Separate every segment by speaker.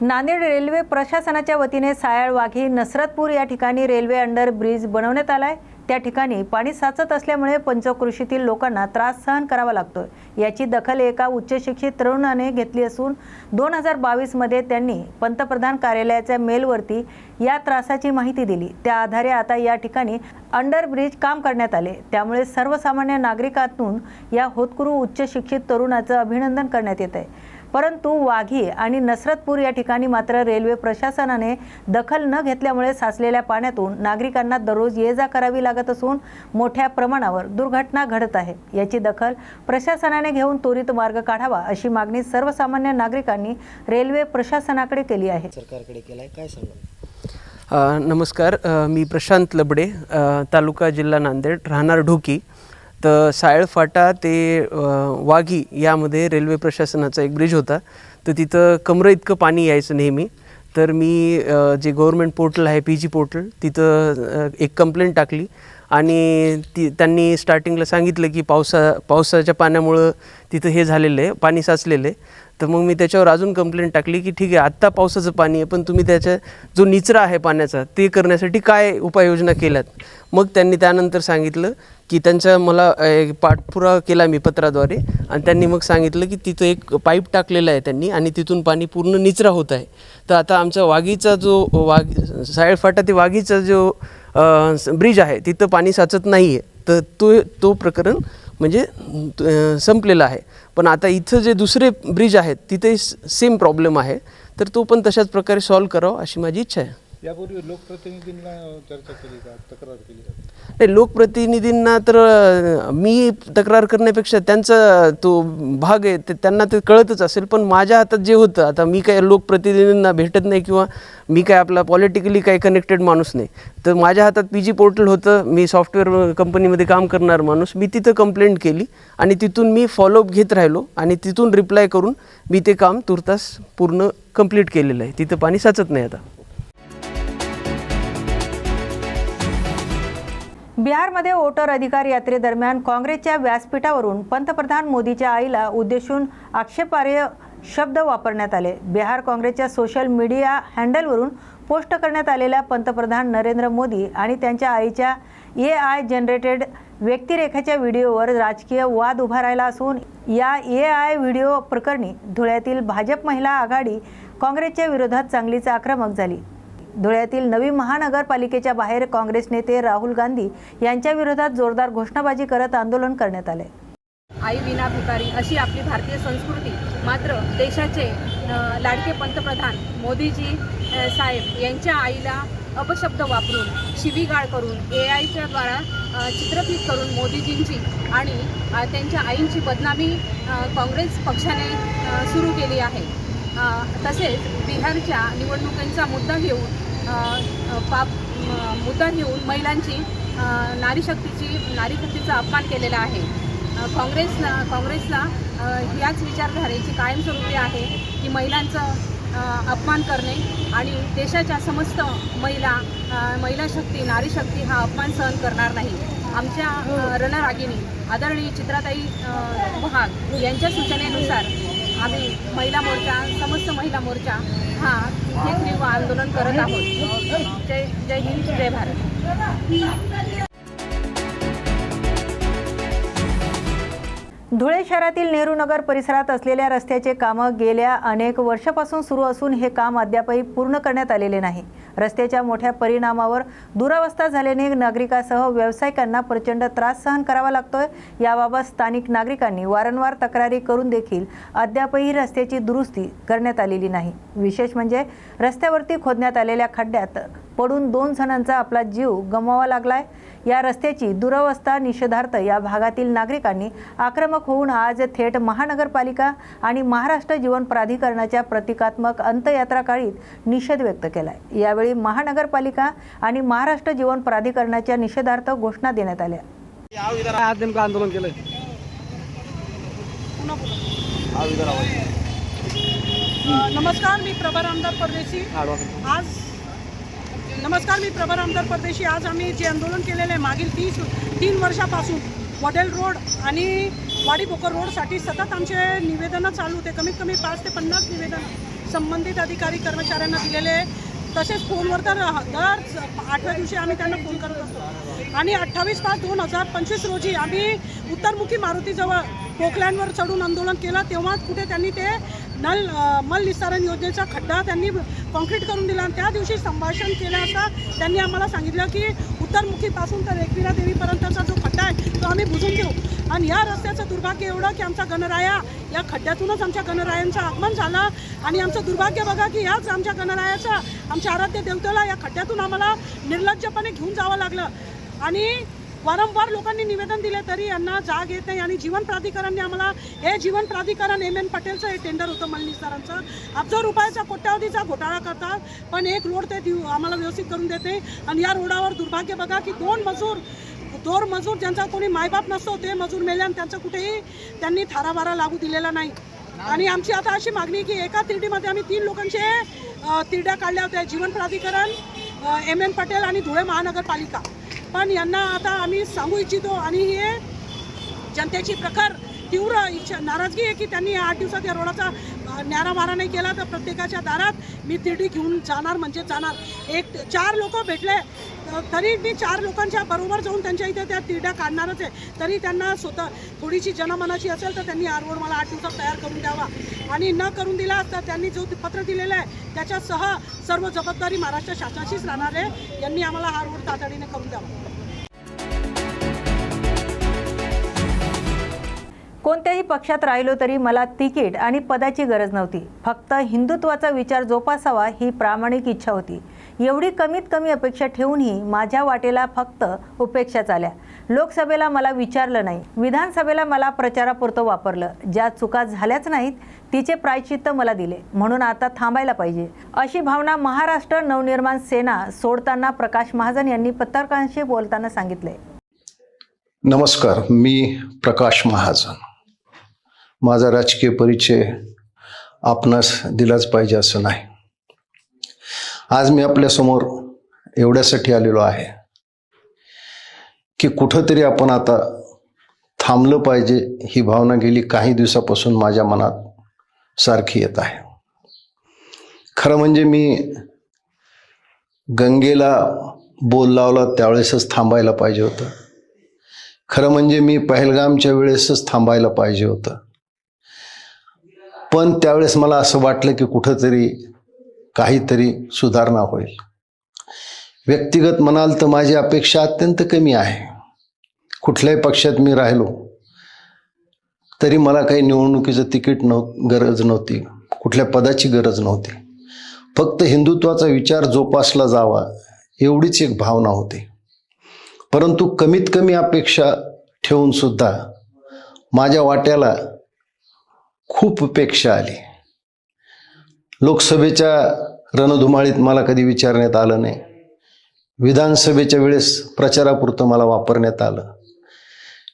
Speaker 1: Nanded railway प्रशासनाच्या वतीने सायळवाघी नसरतपूर या ठिकाणी रेल्वे अंडर ब्रिज बनवण्यात आलाय. त्या ठिकाणी पाणी साचत असल्यामुळे पंचकृषीतील लोकांना त्रास सहन करावा लागतोय. याची दखल एका उच्चशिक्षित तरुणाने घेतली असून दोन हजार बावीसमध्ये त्यांनी पंतप्रधान कार्यालयाच्या मेलवरती या त्रासाची माहिती दिली. त्या आधारे आता या ठिकाणी अंडर ब्रिज काम करण्यात आले. त्यामुळे सर्वसामान्य नागरिकातून या होतकुरू उच्च शिक्षित तरुणाचं अभिनंदन करण्यात येत आहे परंतु वाघी आणि नसरतपूर या ठिकाणी मात्र रेल्वे प्रशासनाने दखल न घेतल्यामुळे साचलेल्या पाण्यातून नागरिकांना दररोज ये जा करावी लागत असून मोठ्या प्रमाणावर दुर्घटना घडत आहे. याची दखल प्रशासनाने घेऊन त्वरित मार्ग काढावा अशी मागणी सर्वसामान्य नागरिकांनी रेल्वे प्रशासनाकडे केली आहे.
Speaker 2: सरकारकडे केलाय. काय सांगाल?
Speaker 3: अ, नमस्कार. मी प्रशांत लबडे तालुका जिल्हा नांदेड राहणार ढोकी. तर सायळ फाटा ते वाघी यामध्ये रेल्वे प्रशासनाचा एक ब्रिज होता. तर तिथं कमरं इतकं पाणी यायचं नेहमी. तर मी जे गव्हर्मेंट पोर्टल आहे पी जी पोर्टल तिथं एक कंप्लेंट टाकली. आणि ती त्यांनी स्टार्टिंगला सांगितलं की पावसा पावसाच्या पाण्यामुळं तिथं हे झालेलं आहे पाणी साचलेलं आहे. तर मग मी त्याच्यावर अजून कंप्लेंट टाकली की ठीक आहे आत्ता पावसाचं पाणी आहे पण तुम्ही त्याच्या जो निचरा आहे पाण्याचा ते करण्यासाठी काय उपाययोजना केल्यात? मग त्यांनी त्यानंतर सांगितलं की त्यांचा मला पाठपुरा एक पाठपुरावा केला मी पत्राद्वारे आणि त्यांनी मग सांगितलं की तिथं एक पाईप टाकलेला आहे त्यांनी आणि तिथून पाणी पूर्ण निचरा होत आहे. तर आता आमचा वाघीचा जो वाघ सायळफाटा ते वाघीचा जो ब्रिज आहे तिथं पाणी साचत नाही आहे तर तो तो प्रकरण म्हणजे संपलेलं आहे. पण आता इथं जे दुसरे ब्रिज आहेत तिथे सेम प्रॉब्लेम आहे. तर तो पण तशाच प्रकारे सॉल्व करावा अशी माझी इच्छा आहे.
Speaker 4: यापूर्वी लोकप्रतिनिधींना चर्चा केली का? तक्रार केली का?
Speaker 3: नाही लोकप्रतिनिधींना तर मी तक्रार करण्यापेक्षा त्यांचा तो भाग आहे ते त्यांना ते कळतच असेल पण माझ्या हातात जे होतं आता मी काय लोकप्रतिनिधींना भेटत नाही किंवा मी काय आपला पॉलिटिकली काही कनेक्टेड माणूस नाही तर माझ्या हातात पी जी पोर्टल होतं मी सॉफ्टवेअर कंपनीमध्ये काम करणार माणूस मी तिथं कंप्लेंट केली आणि तिथून मी फॉलोअप घेत राहिलो आणि तिथून रिप्लाय करून मी ते काम तुर्तास पूर्ण कंप्लीट केलेलं आहे. तिथं पाणी साचत नाही आता.
Speaker 1: बिहारमध्ये वोटर अधिकार यात्रेदरम्यान काँग्रेसच्या व्यासपीठावरून पंतप्रधान मोदीच्या आईला उद्देशून आक्षेपार्ह शब्द वापरण्यात आले. बिहार काँग्रेसच्या सोशल मीडिया हँडलवरून पोस्ट करण्यात आलेल्या पंतप्रधान नरेंद्र मोदी आणि त्यांच्या आईच्या ए आय जनरेटेड व्यक्तिरेखेच्या व्हिडिओवर राजकीय वाद उभा राहिला असून या ए आय व्हिडिओ प्रकरणी धुळ्यातील भाजप महिला आघाडी काँग्रेसच्या विरोधात चांगलीच आक्रमक झाली. धुळ्यातील नवी महानगरपालिकेच्या बाहेर काँग्रेस नेते राहुल गांधी यांच्या विरोधात जोरदार घोषणाबाजी करत आंदोलन करण्यात आले.
Speaker 5: आई विना भिकारी अशी आपली भारतीय संस्कृती. मात्र देशाचे लाडके पंतप्रधान मोदीजी साहेब यांच्या आईला अपशब्द वापरून शिवीगाळ करून ए आयच्या द्वारा चित्रफित करून मोदीजींची आणि त्यांच्या आईंची बदनामी काँग्रेस पक्षाने सुरू केली आहे. तसेच बिहारच्या निवडणुकांचा मुद्दा घेऊन पाप मुद्दा घेऊन महिलांची अ, नारीशक्तीची नारीशक्तीचा अपमान केलेला आहे. काँग्रेसला काँग्रेसला याच विचारधारेची कायमस्वरूपी आहे की महिलांचं अपमान करणे आणि देशाच्या समस्त महिला महिला शक्ती नारी शक्ती हा अपमान सहन करणार नाही. आमच्या रणरागिनी आदरणीय चित्राताई अ, महाग यांच्या सूचनेनुसार आम्ही महिला मोर्चा समस्त महिला मोर्चा हा एक तीव्र आंदोलन करत आहोत. जय जय हिंद जय भारत.
Speaker 1: धुळे शहरातील नेहरू नगर परिसरात असलेल्या रस्त्याचे कामं गेल्या अनेक वर्षापासून सुरू असून हे काम अद्यापही पूर्ण करण्यात आलेले नाही. रस्त्याच्या मोठ्या परिणामावर दुरावस्था झाल्याने नागरिकासह व्यावसायिकांना प्रचंड त्रास सहन करावा लागतोय. याबाबत स्थानिक नागरिकांनी वारंवार तक्रारी करून देखील अद्यापही रस्त्याची दुरुस्ती करण्यात आलेली नाही. विशेष म्हणजे रस्त्यावरती खोदण्यात आलेल्या खड्ड्यात पडून दोन जणांचा आपला जीव गमवावा लागलाय. या रस्त्याची दुरवस्था निषेधार्थ या भागातील नागरिकांनी आक्रमक होऊन आज थेट महानगरपालिका आणि महाराष्ट्र जीवन प्राधिकरणाच्या प्रतिकात्मक अंतयात्रा काळीत निषेध व्यक्त केलाय. यावेळी महानगरपालिका आणि महाराष्ट्र जीवन प्राधिकरणाच्या निषेधार्थ घोषणा देण्यात आल्या.
Speaker 2: आज नेमकं आंदोलन केलं
Speaker 6: नमस्कार मी प्रभा रामदार परदेशी आज नमस्कार मी प्रभा रामदार परदेशी. आज आम्ही जे आंदोलन केलेलं आहे मागील तीस तीन वर्षापासून वडेल रोड आणि वाडी बोकर रोडसाठी सतत आमचे निवेदनं चालू होते. कमीत कमी पाच ते पन्नास निवेदन संबंधित अधिकारी कर्मचाऱ्यांना दिलेले तसेच फोनवर तर दर आठव्या दिवशी आम्ही त्यांना फोन करत असतो. आणि अठ्ठावीस पाच दोन हजार पंचवीस रोजी आम्ही उत्तरमुखी मारुतीजवळ पोकलँडवर चढून आंदोलन केलं. तेव्हाच कुठे त्यांनी ते नल मल निस्तारण योजनेचा खड्डा त्यांनी कॉन्क्रीट करून दिला आणि त्या दिवशी संभाषण केलं असता त्यांनी आम्हाला सांगितलं की उत्तरमुखीपासून तर एकविरा देवीपर्यंतचा जो खड्डा आहे तो आम्ही बुजून घेऊ. आणि या रस्त्याचं दुर्भाग्य एवढं की आमचा गणराया या खड्ड्यातूनच आमच्या गणरायांचं आगमन झालं. आणि आमचं दुर्भाग्य बघा की याच आमच्या गणरायाचा आमच्या आराध्य देवतेला या खड्ड्यातून आम्हाला निर्लज्जपणे घेऊन जावं लागलं. आणि वारंवार लोकांनी निवेदन दिले तरी यांना जाग येत. नाही आणि जीवन प्राधिकरणने आम्हाला हे जीवन प्राधिकरण एम एन पटेलचं हे टेंडर होतं मलनिसारांचं अब्ज रुपयाचा कोट्यावधीचा घोटाळा करतात पण एक रोड ते देऊ आम्हाला व्यवस्थित करून देते. आणि या रोडावर दुर्भाग्य बघा की दोन मजूर दोन मजूर ज्यांचा कोणी मायबाप नसतो ते मजूर मेले आणि त्यांचं कुठेही त्यांनी थाराबारा लागू दिलेला नाही. आणि आमची आता अशी मागणी की एका तिरडीमध्ये आम्ही तीन लोकांचे तिरड्या काढल्या होत्या. जीवन प्राधिकरण एम एन पटेल आणि धुळे महानगरपालिका. पण यांना आता आम्ही सांगू इच्छितो आणि हे जनतेची प्रखर तीव्र इच्छा नाराजगी आहे की त्यांनी आठ दिवसात या रोडाचा न्यारा मारा नाही केला तर प्रत्येकाच्या दारात मी तिरडी घेऊन जाणार म्हणजे जाणार. एक चार लोक भेटले तरी मी चार लोकांच्या बरोबर जाऊन त्यांच्या इथे त्या तिरड्या काढणारच आहे. तरी त्यांना स्वतः थोडीशी जनमनाची असेल तर त्यांनी आरवड मला आठ दिवसात तयार करून द्यावा. आणि न करून दिला तर त्यांनी जो पत्र दिलेलं आहे त्याच्यासह सर्व जबाबदारी महाराष्ट्र शासनाचीच राहणार आहे. यांनी आम्हाला हा रोड तातडीने करून द्यावा.
Speaker 1: कोणत्याही पक्षात राहिलो तरी मला तिकीट आणि पदाची गरज नव्हती. फक्त हिंदुत्वाचा विचार जोपासावा ही प्रामाणिक इच्छा होती. एवढी कमीत कमी अपेक्षा ठेवूनही माझ्या वाटेला फक्त उपेक्षाच आल्या लोकसभेला मला विचारलं नाही. विधानसभेला मला प्रचारापुरतं वापरलं. ज्या चुका झाल्याच नाहीत तिचे प्रायश्चित्त मला दिले. म्हणून आता थांबायला पाहिजे. अशी भावना महाराष्ट्र नवनिर्माण सेना सोडताना प्रकाश महाजन यांनी पत्रकारांशी बोलताना सांगितले.
Speaker 7: नमस्कार मी प्रकाश महाजन. माझा राजकीय परिचय आपणास दिलाच पाहिजे असं नाही. आज मी आपल्यासमोर एवढ्यासाठी आलेलो आहे की कुठंतरी आपण आता थांबलं पाहिजे ही भावना गेली काही दिवसापासून माझ्या मनात सारखी येत आहे. खरं म्हणजे मी गंगेला बोल लावला त्यावेळेसच थांबायला पाहिजे होतं. खरं म्हणजे मी पहलगामच्या वेळेसच थांबायला पाहिजे होतं. पण त्यावेळेस मला असं वाटलं की कुठंतरी काहीतरी सुधारणा होईल. व्यक्तिगत म्हणाल तर माझी अपेक्षा अत्यंत कमी आहे. कुठल्याही पक्षात मी राहिलो तरी मला काही निवडणुकीचं तिकीट नव्ह गरज नव्हती. कुठल्या पदाची गरज नव्हती. फक्त हिंदुत्वाचा विचार जोपासला जावा एवढीच एक भावना होती. परंतु कमीत कमी अपेक्षा ठेवून सुद्धा माझ्या वाट्याला खूप अपेक्षा आली. लोकसभेच्या रणधुमाळीत मला कधी विचारण्यात आलं नाही. विधानसभेच्या वेळेस प्रचारापुरतं मला वापरण्यात आलं.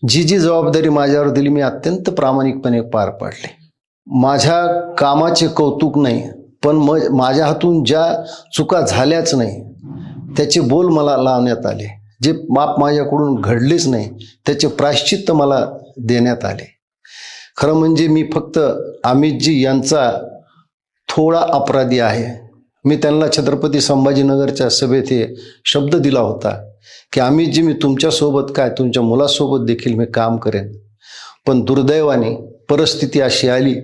Speaker 7: जी जी जबाबदारी माझ्यावर दिली मी अत्यंत प्रामाणिकपणे पार पाडली. माझ्या कामाचे कौतुक नाही पण म माझ्या हातून ज्या चुका झाल्याच नाही त्याचे बोल मला लावण्यात आले. जे माप माझ्याकडून घडलेच नाही त्याचे प्रायश्चित्त मला देण्यात आले. खरं म्हणजे मी फक्त अमितजी यांचा थोडा अपराधी आहे. मी त्यांना छत्रपती संभाजीनगरच्या सभेत हे शब्द दिला होता की आम्ही जी मी तुमच्यासोबत काय तुमच्या मुलासोबत देखील मी काम करेन. पण दुर्दैवाने परिस्थिती अशी आली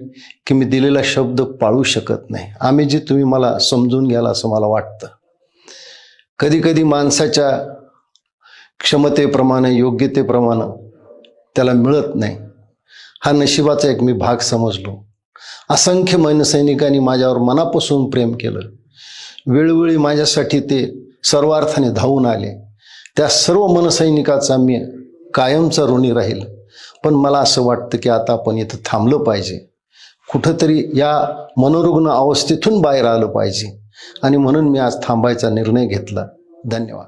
Speaker 7: की मी दिलेला शब्द पाळू शकत नाही. आम्ही जे तुम्ही मला समजून घ्याल असं मला वाटतं. कधी कधी माणसाच्या क्षमतेप्रमाणे योग्यतेप्रमाणे त्याला मिळत नाही. हा नशिबाचा एक मी भाग समजलो. असंख्य मनसैनिकांनी माझ्यावर मनापासून प्रेम केलं. वेळोवेळी माझ्यासाठी ते सर्वार्थाने धावून आले. त्या सर्व मनसैनिकाचा मी कायमचा ऋणी राहील. पण मला असं वाटतं की आता आपण इथं थांबलं पाहिजे. कुठंतरी या मनोरुग्ण अवस्थेतून बाहेर आलं पाहिजे. आणि म्हणून मी आज थांबायचा निर्णय घेतला. धन्यवाद.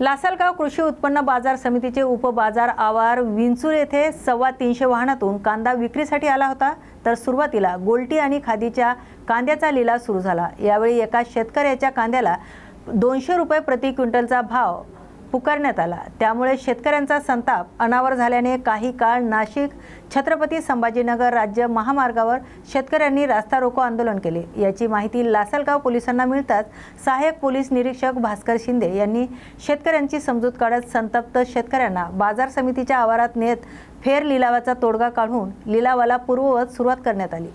Speaker 1: लासलगाव कृषी उत्पन्न बाजार समितीचे उपबाजार आवार विंचूर येथे सव्वा तीनशे वाहनातून कांदा विक्रीसाठी आला होता. तर सुरुवातीला गोलटी आणि खादीच्या कांद्याचा लिलाव सुरू झाला. यावेळी एका शेतकऱ्याच्या कांद्याला दोनशे रुपये प्रति क्विंटलचा भाव पुकारण्यात आला. त्यामुळे शेतकऱ्यांचा संताप अनावर झाल्याने काही काळ नाशिक छत्रपती संभाजीनगर राज्य महामार्गावर शेतकऱ्यांनी रास्ता रोको आंदोलन केले. याची माहिती लासलगाव पोलिसांना मिळताच सहाय्यक पोलीस निरीक्षक भास्कर शिंदे यांनी शेतकऱ्यांची समजूत काढत संतप्त शेतकऱ्यांना बाजार समितीच्या आवारात नेत फेर लिलावाचा तोडगा काढून लिलावाला पूर्ववत सुरुवात करण्यात आली.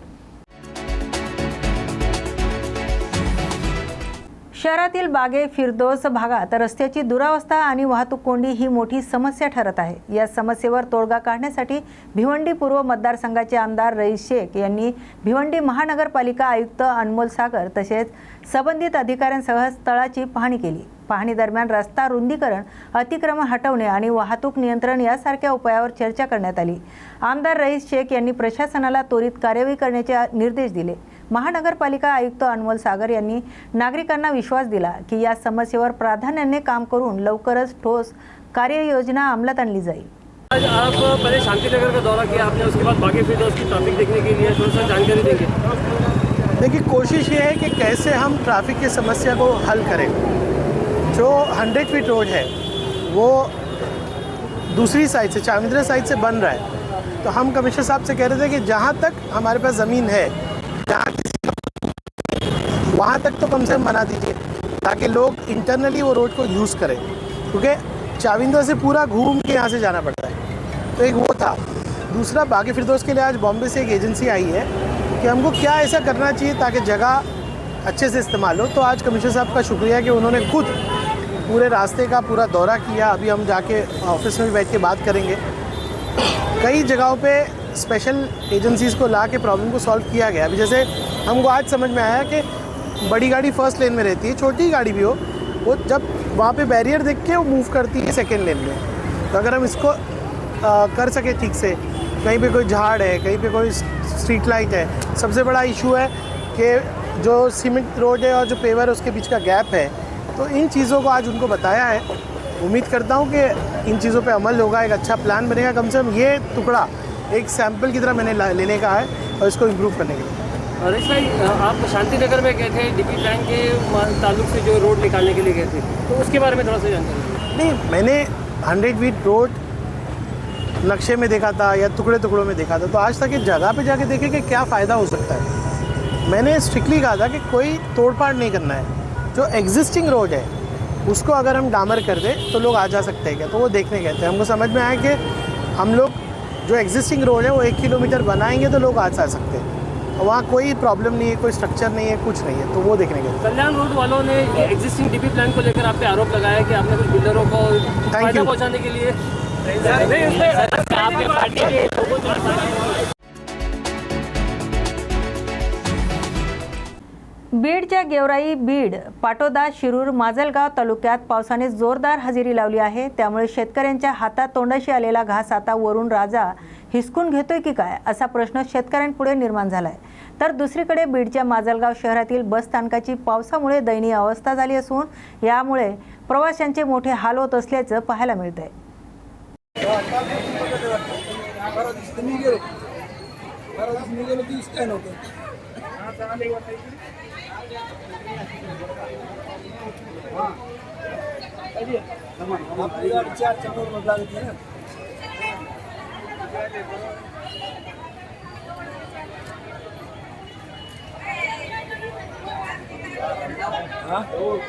Speaker 1: शहरातील बागे फिरदोस भागात रस्त्याची दुरावस्था आणि वाहतूक कोंडी ही मोठी समस्या ठरत आहे. या समस्येवर तोडगा काढण्यासाठी भिवंडी पूर्व मतदारसंघाचे आमदार रईस शेख यांनी भिवंडी महानगरपालिका आयुक्त अनमोल सागर तसेच संबंधित अधिकाऱ्यांसह स्थळाची पाहणी केली. पाहणी दरम्यान रस्ता रुंदीकरण अतिक्रमण हटवणे आणि वाहतूक नियंत्रण यासारख्या उपायावर चर्चा करण्यात आली. आमदार रईस शेख यांनी प्रशासनाला त्वरित कार्यवाही करण्याचे निर्देश दिले. महानगरपालिका आयुक्त अनमोल सागर यांनी नागरिकांना विश्वास दिला की या समस्येवर प्राधान्याने काम करून लवकरच ठोस कार्ययोजना अंमलात आणली जाईल.
Speaker 8: आज आप पहले शांति नगर का दौरा किया आपने उसके बाद बाकी फिर उसकी ट्रैफिक देखने के लिए थोड़ा सा जानकारी देंगे।
Speaker 9: देखिए कोशिश ये है कि कैसे हम ट्रैफिक की समस्या को हल करें। जो हंड्रेड फीट रोड है वो दूसरी साइड से चाविंद्रा साइड से बन रहा है। तो हम कमिश्नर साहब से कह रहे थे कि जहाँ तक हमारे पास ज़मीन है जहाँ किसी वहाँ तक तो कम से कम बना दीजिए, ताकि लोग इंटरनली वो रोड को यूज़ करें। क्योंकि चाविंदा से पूरा घूम के यहाँ से जाना पड़ता है। तो एक वो था। दूसरा बाकी फिरदौस के लिए आज बॉम्बे से एक एजेंसी आई है कि हमको क्या ऐसा करना चाहिए ताकि जगह अच्छे से इस्तेमाल हो। तो आज कमिश्नर साहब का शुक्रिया कि उन्होंने खुद पूरे रास्ते का पूरा दौरा किया। अभी हम जाके ऑफ़िस में भी बैठ के बात करेंगे। कई जगहों पे स्पेशल एजेंसीज़ को ला के प्रॉब्लम को सॉल्व किया गया अभी जैसे हमको आज समझ में आया कि बड़ी गाड़ी फ़र्स्ट लेन में रहती है छोटी गाड़ी भी हो वो जब वहाँ पे बैरियर देख के वो मूव करती है सेकेंड लेन में। तो अगर हम इसको आ, कर सके ठीक से कहीं पे कोई झाड़ है कहीं पे कोई स्ट्रीट लाइट है सबसे बड़ा इशू है कि जो सीमेंट रोड है और जो पेवर है उसके बीच का गैप है। तो इन चीज़ों को आज उनको बताया है। उम्मीद करता हूँ कि इन चीज़ों पे अमल होगा एक अच्छा प्लान बनेगा। कम से कम ये टुकड़ा एक सैंपल की तरह मैंने लेने का है और इसको इम्प्रूव करने के लिए।
Speaker 8: हरीश भाई आप शांति नगर में गए थे डीपी प्लान के ताल्लुक से जो रोड निकालने के लिए गए थे तो उसके बारे में थोड़ा सा जानकारी
Speaker 9: नहीं मैंने हंड्रेड फीट रोड नक्शे में देखा था या टुकड़े टुकड़ों में देखा था तो आज तक इस जगह पे जाके देखे कि क्या फ़ायदा हो सकता है। मैंने स्ट्रिक्टली कहा था कि कोई तोड़पाड़ नहीं करना है। जो एग्जिस्टिंग रोड है उसको अगर हम डामर कर दें तो लोग आ जा सकते हैं क्या? तो वो देखने गए थे। हमको समझ में आया कि हम लोग जो एग्जिस्टिंग रोड है वो एक किलोमीटर बनाएँगे तो लोग आ जा सकते हैं। और वहाँ कोई प्रॉब्लम नहीं है कोई स्ट्रक्चर नहीं है कुछ नहीं है तो वो देखने के
Speaker 8: कल्याण रोड वालों ने एग्जिस्टिंग डीपी प्लान को लेकर आप पे आरोप लगाया कि आपने कुछ बिल्डरों को फ़ायदा
Speaker 9: पहुँचाने
Speaker 8: पहुँचाने के लिए
Speaker 1: बीडच्या गेवराई बीड पाटोदा शिरूर माजलगाव तालुक्यात पावसाने जोरदार हजेरी लावली आहे. त्यामुळे शेतकऱ्यांच्या हातात तोंडाशी आलेला घास आता वरून राजा हिसकून घेतोय की काय असा प्रश्न शेतकऱ्यांपुढे निर्माण झालाय. तर दुसरीकडे बीडच्या माजलगाव शहरातील बस स्थानकाची पावसामुळे दयनीय अवस्था झाली असून यामुळे प्रवाशांचे मोठे हाल होत असल्याचं पाहायला વિચાર ચંદુર બદલાવે છે ને હા ઓ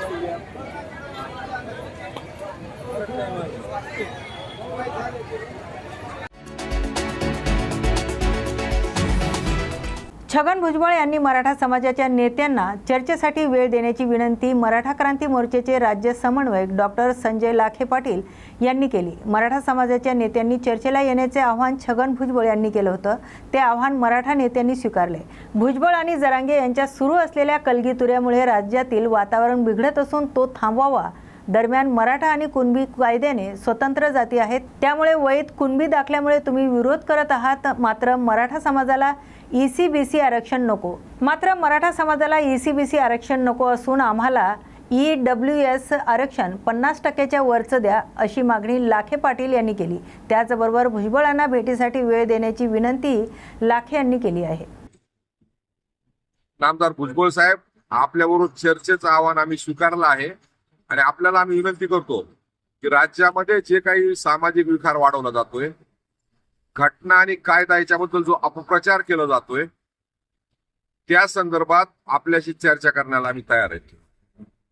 Speaker 1: छगन भुजबळ यांनी मराठा समाजाच्या नेत्यांना चर्चेसाठी वेळ देण्याची विनंती मराठा क्रांती मोर्चाचे राज्य समन्वयक डॉक्टर संजय लाखे पाटील यांनी केली. मराठा समाजाच्या नेत्यांनी चर्चेला येण्याचे आव्हान छगन भुजबळ यांनी केलं होतं. ते आव्हान मराठा नेत्यांनी स्वीकारले. भुजबळ आणि जरांगे यांच्या सुरू असलेल्या कलगीतुऱ्यामुळे राज्यातील वातावरण बिघडत असून तो थांबवावा दरम्यान मराठा आणि कुणबी कायद्याने स्वतंत्र जाती आहेत. त्यामुळे वैध कुणबी दाखल्यामुळे तुम्ही विरोध करत आहात. मात्र मराठा समाजाला ई सी बी सी आरक्षण नको. मात्र मराठा समाजाला ई सी बी सी आरक्षण नको असून आम्हाला ई डब्ल्यू एस आरक्षण पन्नास टक्क्याच्या वरचं द्या अशी मागणी लाखे पाटील यांनी केली. त्याचबरोबर भुजबळांना भेटीसाठी वेळ देण्याची विनंती लाखे यांनी केली आहे.
Speaker 10: नामदार भुजबळ साहेब आपल्याबरोबर चर्चेचं आव्हान आम्ही स्वीकारलं आहे. आणि आपल्याला आम्ही विनंती करतो की राज्यामध्ये जे काही सामाजिक विकार वाढवला जातोय घटना आणि कायदा याच्याबद्दल जो अपप्रचार केला जातोय त्या संदर्भात आपल्याशी चर्चा करण्याला आम्ही तयार आहेत.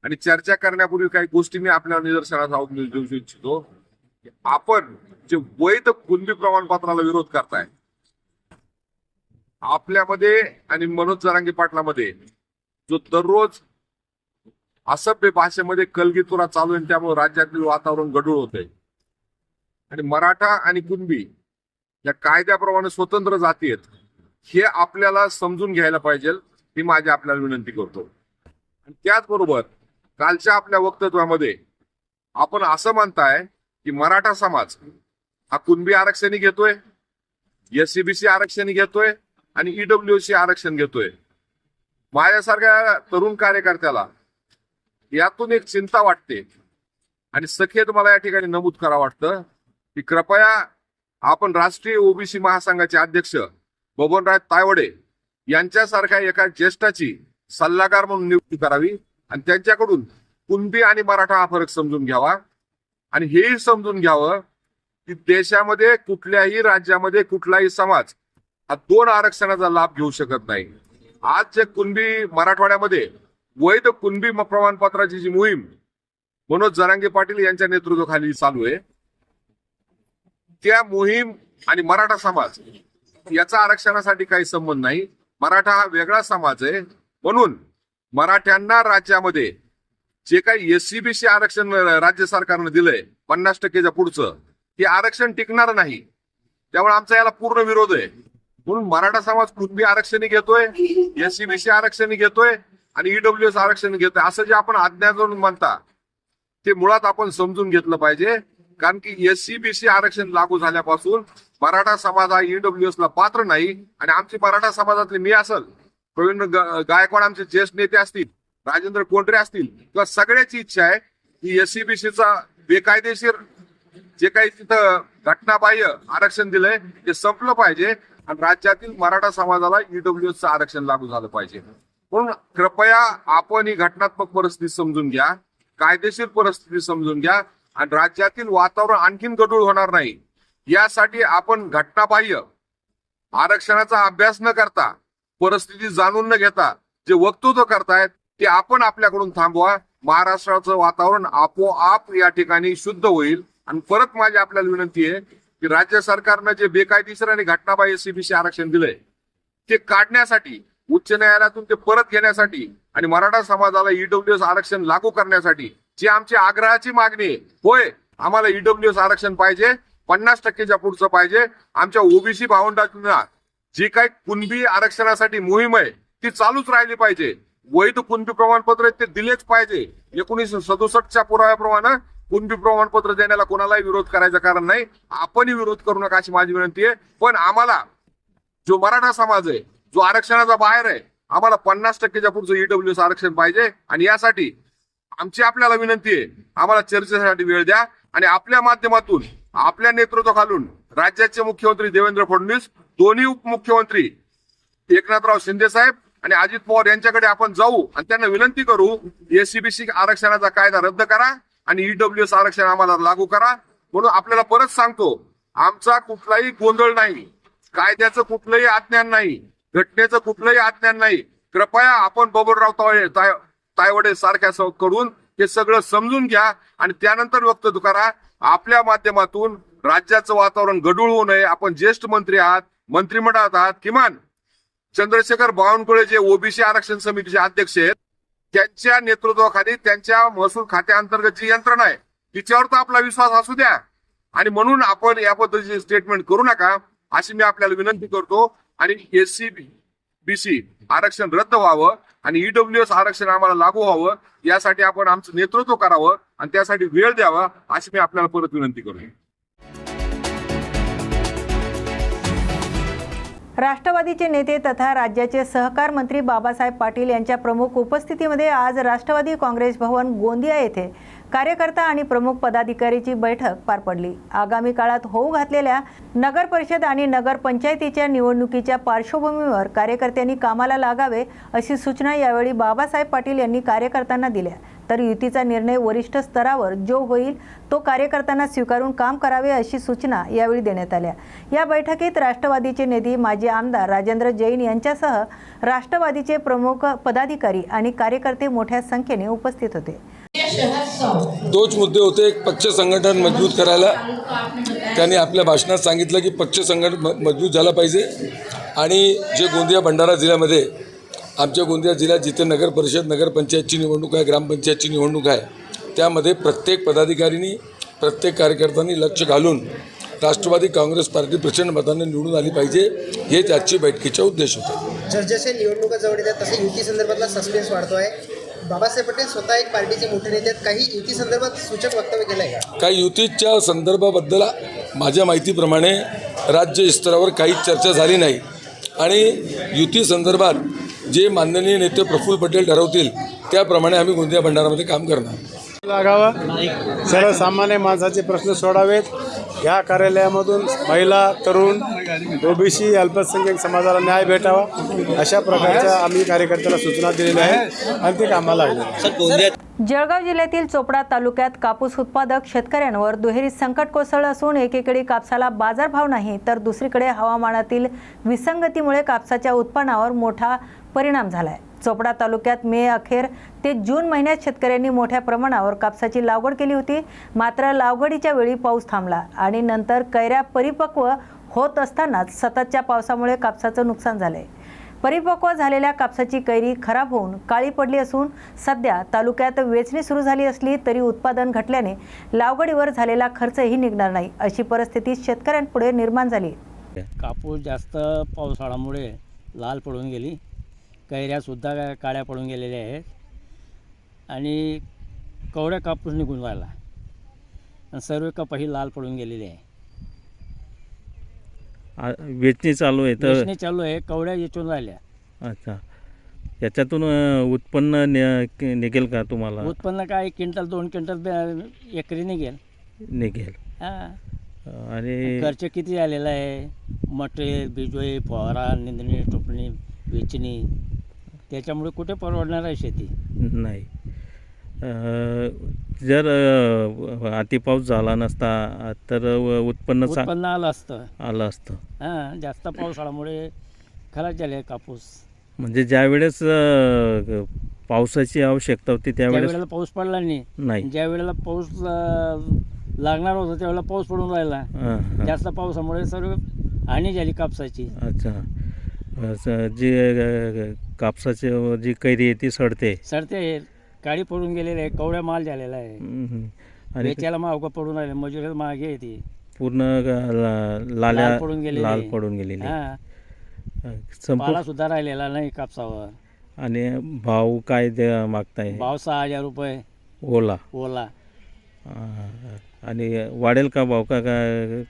Speaker 10: आणि चर्चा करण्यापूर्वी काही गोष्टी मी आपल्या निदर्शनास देऊ इच्छितो. आपण जे वैध कुणबी प्रमाणपत्राला विरोध करताय आपल्यामध्ये आणि मनोज जरांगे पाटलामध्ये जो दररोज असभ्य भाषेमध्ये कलगीतुरा चालू आहे त्यामुळे राज्यातील वातावरण गढूळ होत आहे आणि मराठा आणि कुणबी या कायद्याप्रमाणे स्वतंत्र जाती आहेत हे आपल्याला समजून घ्यायला पाहिजे ही माझी आपल्याला विनंती करतो. आणि त्याचबरोबर कालच्या आपल्या वक्तव्यामध्ये आपण असं म्हणताय की मराठा समाज हा कुणबी आरक्षणी घेतोय एससीबीसी आरक्षण घेतोय आणि ईडब्ल्यू सी आरक्षण घेतोय. माझ्यासारख्या तरुण कार्यकर्त्याला यातून एक चिंता वाटते. आणि सखेत मला या ठिकाणी नमूद करा वाटतं की कृपया आपण राष्ट्रीय ओबीसी महासंघाचे अध्यक्ष बबनराज तायवडे यांच्यासारख्या एका ज्येष्ठाची सल्लागार म्हणून नियुक्ती करावी आणि त्यांच्याकडून कुणबी आणि मराठा हा फरक समजून घ्यावा. आणि हेही समजून घ्यावं की देशामध्ये कुठल्याही राज्यामध्ये कुठलाही समाज हा दोन आरक्षणाचा लाभ घेऊ शकत नाही. आज जे कुणबी मराठवाड्यामध्ये वैध कुणबी प्रमाणपत्राची जी मोहीम मनोज जरांगे पाटील यांच्या नेतृत्वाखाली चालू आहे त्या मोहीम आणि मराठा समाज याचा आरक्षणासाठी काही संबंध नाही. मराठा हा वेगळा समाज आहे. म्हणून मराठ्यांना राज्यामध्ये जे काही एससीबीसी आरक्षण राज्य सरकारनं दिलंय पन्नास टक्केच्या पुढचं हे आरक्षण टिकणार नाही. त्यामुळे आमचा याला पूर्ण विरोध आहे. म्हणून मराठा समाज कुणबी आरक्षण घेतोय एससीबीसी आरक्षण घेतोय आणि ईडब्ल्यूएस आरक्षण घेतोय. असं जे आपण आज्ञा करून म्हणता ते मुळात आपण समजून घेतलं पाहिजे. कारण की एससीबीसी आरक्षण लागू झाल्यापासून मराठा समाज हा ईडब्ल्यूएस ला पात्र नाही. आणि आमची मराठा समाजातले मी असल प्रवीण गायकवाड आमचे ज्येष्ठ नेते असतील राजेंद्र कोंडरे असतील किंवा सगळ्याची इच्छा आहे की एससीबीसीचा बेकायदेशीर जे काही तिथं घटनाबाह्य आरक्षण दिलंय ते संपलं पाहिजे. आणि राज्यातील मराठा समाजाला ईडब्ल्यूएसचं आरक्षण लागू झालं पाहिजे. म्हणून कृपया आपण ही घटनात्मक परिस्थिती समजून घ्या कायदेशीर परिस्थिती समजून घ्या आणि राज्यातील वातावरण आणखीन गढूळ होणार नाही. यासाठी आपण घटनाबाह्य आरक्षणाचा अभ्यास न करता परिस्थिती जाणून न घेता जे वक्तृत्व करतायत ते आपण आपल्याकडून थांबवा. महाराष्ट्राचं वातावरण आपोआप या ठिकाणी शुद्ध होईल. आणि परत माझी आपल्याला विनंती आहे की राज्य सरकारनं जे बेकायदेशीर आणि घटनाबाह्य सीबीसी आरक्षण दिलंय ते काढण्यासाठी उच्च न्यायालयातून ते परत घेण्यासाठी आणि मराठा समाजाला ईडब्ल्यूएस आरक्षण लागू करण्यासाठी जी आमची आग्रहाची मागणी आहे होय आम्हाला ईडब्ल्यूएस आरक्षण पाहिजे पन्नास टक्केच्या पुढचं पाहिजे. आमच्या ओबीसी भावंडांना जी काही कुणबी आरक्षणासाठी मोहीम आहे ती चालूच राहिली पाहिजे. वैध कुणबी प्रमाणपत्र ते दिलेच पाहिजे. एकोणीसशे सदुसष्टच्या पुराव्याप्रमाणे कुणबी प्रमाणपत्र देण्याला कोणालाही विरोध करायचं कारण नाही. आपणही विरोध करू नका अशी माझी विनंती आहे. पण आम्हाला जो मराठा समाज आहे जो आरक्षणाचा बाहेर आहे आम्हाला पन्नास टक्केच्या पुढचं ईडब्ल्यूएस आरक्षण पाहिजे आणि यासाठी आमची आपल्याला विनंती आहे आम्हाला चर्चेसाठी वेळ द्या आणि आपल्या माध्यमातून आपल्या नेतृत्वाखालून राज्याचे मुख्यमंत्री देवेंद्र फडणवीस दोन्ही उपमुख्यमंत्री एकनाथराव शिंदे साहेब आणि अजित पवार यांच्याकडे आपण जाऊ आणि त्यांना विनंती करू एसीबीसी आरक्षणाचा कायदा रद्द करा आणि ईडब्ल्यूएस आरक्षण आम्हाला लागू करा. म्हणून आपल्याला परत सांगतो आमचा कुठलाही गोंधळ नाही कायद्याचं कुठलंही अज्ञान नाही घटनेचं कुठलंही अज्ञान नाही. कृपया आपण बबनराव तावडे तायवडे सारख्या स- कडून हे सगळं समजून घ्या आणि त्यानंतर वक्तव्य करा आपल्या माध्यमातून राज्याचं वातावरण गडूळ होऊ नये. आपण ज्येष्ठ मंत्री आहात मंत्रिमंडळात आहात किमान चंद्रशेखर बावनकुळे जे ओबीसी आरक्षण समितीचे अध्यक्ष आहेत त्यांच्या नेतृत्वाखाली त्यांच्या महसूल खात्याअंतर्गत जी यंत्रणा आहे तिच्यावर तर आपला विश्वास असू द्या. आणि म्हणून आपण या पद्धतीचे स्टेटमेंट करू नका अशी मी आपल्याला विनंती करतो. आणि एस सी बीसी आरक्षण रद्द व्हावं आणि ईडब्ल्यूएस आरक्षण आम्हाला लागू व्हावं यासाठी आपण आमचं नेतृत्व करावं आणि त्यासाठी वेळ द्यावा अशी मी आपल्याला परत विनंती करतो.
Speaker 1: राष्ट्रवादीचे नेते तथा राज्याचे सहकार मंत्री बाबासाहेब पाटील यांच्या प्रमुख उपस्थितीमध्ये आज राष्ट्रवादी काँग्रेस भवन गोंदिया येथे कार्यकर्ता आणि प्रमुख पदाधिकारीची बैठक पार पडली. आगामी काळात होऊ घातलेल्या नगर परिषद आणि नगर पंचायतीच्या निवडणुकीच्या पार्श्वभूमीवर कार्यकर्त्यांनी कामाला लागावे अशी सूचना यावेळी बाबासाहेब पाटील यांनी कार्यकर्त्यांना दिल्या. तर युतीचा निर्णय वरिष्ठ स्तरावर जो होईल तो कार्यकर्त्यांना स्वीकारून काम करावे अशी सूचना यावेळी देण्यात आल्या. या बैठकीत राष्ट्रवादीचे नेते माजी आमदार राजेंद्र जैन यांच्यासह राष्ट्रवादीचे प्रमुख पदाधिकारी आणि कार्यकर्ते मोठ्या संख्येने उपस्थित होते.
Speaker 11: तोच मुद्दे होते. एक पक्ष संघटन मजबूत करायला. त्यांनी आपल्या भाषणात सांगितलं की पक्ष संघटन मजबूत झाला पाहिजे. आणि जे गोंदिया भंडारा जिल्ह्यामध्ये आमच्या गोंदिया जिल्ह्यात जिथे नगर परिषद नगरपंचायतची निवडणूक आहे ग्रामपंचायतची निवडणूक आहे त्यामध्ये प्रत्येक पदाधिकारीनी प्रत्येक कार्यकर्त्यांनी लक्ष घालून राष्ट्रवादी काँग्रेस पार्टी प्रचंड मताने निवडून आली पाहिजे हेच आजची बैठकीचा उद्देश होता.
Speaker 2: जसजसे निवडणुका जवळ येतात तसे युती संदर्भातला सस्पेन्स वाढतोय. बाबासाहेब पटेल स्वतः एक पार्टीचे मोठे नेते आहेत. काही युती संदर्भात सूचक वक्तव्य केलं आहे का?
Speaker 11: काही युतीच्या संदर्भाबद्दल माझ्या माहितीप्रमाणे राज्य स्तरावर काहीच चर्चा झाली नाही. आणि युती संदर्भात जे माननीय नेते प्रफुल्ल पटेल ठरवतील त्याप्रमाणे आम्ही गोंदिया भंडारामध्ये काम करणार.
Speaker 4: लागावा. सर्वसामान्य माणसाचे प्रश्न सोडावेत. या कार्यालयामधून महिला तरुण ओबीसी अल्पसंख्याक समाजाला न्याय भेटावा अशा प्रकारच्या आम्ही कार्यकर्त्याला सूचना दिलेल्या आहेत आणि ते कामाला लागले
Speaker 1: जळगाव जिल्ह्यातील चोपडा तालुक्यात कापूस उत्पादक शेतकऱ्यांवर दुहेरी संकट कोसळलं असून एकीकडे कापसाला बाजारभाव नाही तर दुसरीकडे हवामानातील विसंगतीमुळे कापसाच्या उत्पन्नावर मोठा परिणाम झालाय. चोपडा तालुक्यात मे अखेर ते जून महिन्यात शेतकऱ्यांनी मोठ्या प्रमाणावर कापसाची लागवड केली होती. मात्र लागवडीच्या वेळी पाऊस थांबला आणि नंतर कैऱ्या परिपक्व होत असतानाच सततच्या पावसामुळे कापसाचं नुकसान झालंय. परिपक्व झालेल्या कापसाची कैरी खराब होऊन काळी पडली असून सध्या तालुक्यात वेचणी सुरू झाली असली तरी उत्पादन घटल्याने लागवडीवर झालेला खर्चही निघणार नाही अशी परिस्थिती शेतकऱ्यांपुढे निर्माण झाली.
Speaker 8: कापूस जास्त पावसाळ्यामुळे लाल पडून गेली. कैऱ्यासुद्धा काळ्या पडून गेलेल्या आहेत. आणि कवड्या कापूस निघून राहिला. आणि सर्व कपाही लाल पडून गेलेली आहे
Speaker 12: आ- वेचणी चालू आहे तर
Speaker 8: वेचणी चालू आहे कवड्या येचून राहिल्या.
Speaker 12: अच्छा. याच्यातून अ, उत्पन्न नि- निघेल का तुम्हाला?
Speaker 8: उत्पन्न काय क्विंटल दोन क्विंटल बे- एकरी निघेल.
Speaker 12: निघेल.
Speaker 8: हां.
Speaker 12: आणि
Speaker 8: खर्च किती झालेला आहे? मटेरियल बिजोई फवारा निंदणी टोपणी वेचणी. त्याच्यामुळे कुठे परवडणार आहे शेती?
Speaker 12: नाही. जर अतिपाऊस झाला नसता तर उत्पन्न चा
Speaker 8: उत्पन्न आलं असतं.
Speaker 12: आलं असतं.
Speaker 8: हां जास्त पावसाळ्यामुळे खराब झाले कापूस.
Speaker 12: म्हणजे ज्या वेळेस पावसाची आवश्यकता होती
Speaker 8: ज्या
Speaker 12: त्यावेळेस
Speaker 8: वेळेला पाऊस पडला नाही
Speaker 12: नाही.
Speaker 8: ज्या वेळेला पाऊस अं, लागणार होता त्यावेळेला पाऊस पडून राहिला.
Speaker 12: हां, हां.
Speaker 8: जास्त पावसामुळे सर्व हानी झाली कापसाची.
Speaker 12: अच्छा. अ, स- जी अ, कापसाची जी कैरी आहे ती सडते.
Speaker 8: सडते. काळी पडून गेलेले आहे कवड्या माल झालेला आहे.
Speaker 12: हम्म. आणि
Speaker 8: वेचायला महाग पडून राहिले मजुरीला महागे आहे ती.
Speaker 12: पूर्ण ग- ला- लाल्या
Speaker 8: लाल पडून गेलेली
Speaker 12: लाल. पडून गेलेली
Speaker 8: हां.
Speaker 12: संपूर्ण
Speaker 8: पाला सुद्धा राहिलेला नाही कापसावर.
Speaker 12: आणि भाव काय मागताय?
Speaker 8: भाव सहा हजार रुपये.
Speaker 12: ओला.
Speaker 8: ओला.
Speaker 12: आणि वाढेल का भाव? का का-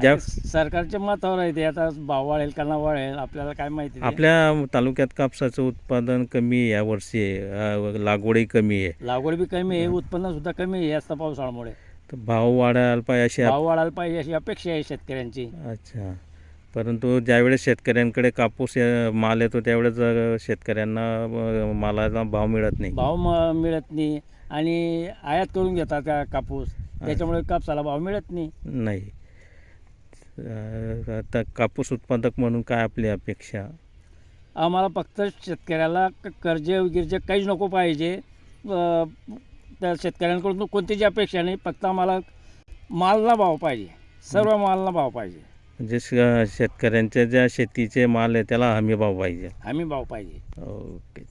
Speaker 12: ज्या
Speaker 8: सरकारच्या मतावर आहे ते. आता भाव वाढेल का ना वाढेल आपल्याला काय माहिती.
Speaker 12: आपल्या तालुक्यात कापसाचं उत्पादन कमी आहे यावर्षी अं, लागवडही कमी आहे.
Speaker 8: लागवड बी कमी आहे उत्पन्न सुद्धा कमी आहे जास्त पावसाळ्यामुळे.
Speaker 12: तर भाव वाढायला पाहिजे अशी
Speaker 8: भाव वाढायला पाहिजे अशी अपेक्षा आहे शेतकऱ्यांची.
Speaker 12: अच्छा. परंतु ज्यावेळेस शेतकऱ्यांकडे कापूस अं, माल येतो त्यावेळेस अं, शेतकऱ्यांना अं, मालाला भाव मिळत नाही.
Speaker 8: भाव म- मिळत नाही. आणि आयात करून घेतात का कापूस? त्याच्यामुळे कापसाला भाव मिळत नाही.
Speaker 12: नाही. आता कापूस उत्पादक म्हणून काय आपली अपेक्षा?
Speaker 8: आम्हाला फक्त शेतकऱ्याला कर्ज गिर्ज काहीच नको पाहिजे. त्या शेतकऱ्यांकडून कोणतीच अपेक्षा नाही. फक्त आम्हाला मालला भाव पाहिजे. सर्व मालला भाव पाहिजे.
Speaker 12: म्हणजे शेतकऱ्यांच्या ज्या शेतीचे माल आहे त्याला हमी भाव पाहिजे.
Speaker 8: हमी भाव पाहिजे.
Speaker 12: ओके.